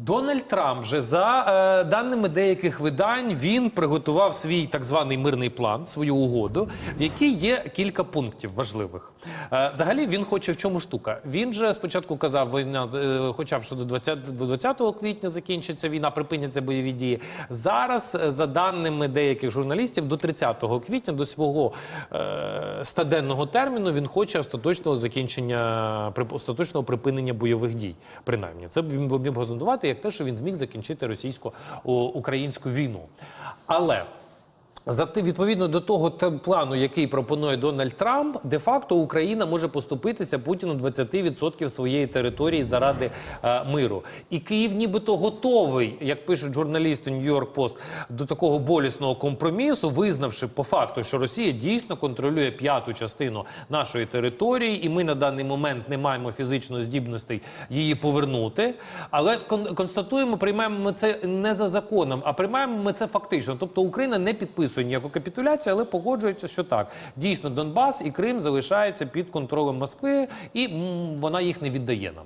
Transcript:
Дональд Трамп же за е, даними деяких видань він приготував свій так званий мирний план, свою угоду, в якій є кілька пунктів важливих. Е, взагалі він хоче в чому штука. Він же спочатку казав, війна е, хоча б що до 20, до 20 квітня закінчиться війна, припиняться бойові дії. Зараз, е, за даними деяких журналістів, до 30 квітня, до свого е, стаденного терміну, він хоче остаточного закінчення при- остаточного припинення бойових дій. Принаймні, це він міг газонувати як те, що він зміг закінчити російсько-українську війну. Але за відповідно до того плану, який пропонує Дональд Трамп, де-факто Україна може поступитися Путіну 20% своєї території заради е, миру. І Київ, нібито готовий, як пишуть журналісти Нью-Йорк Пост, до такого болісного компромісу, визнавши по факту, що Росія дійсно контролює п'яту частину нашої території, і ми на даний момент не маємо фізично здібностей її повернути. Але кон- констатуємо, приймаємо ми це не за законом, а приймаємо ми це фактично. Тобто Україна не підписує ніяку капітуляцію, але погоджується, що так дійсно Донбас і Крим залишаються під контролем Москви, і вона їх не віддає нам.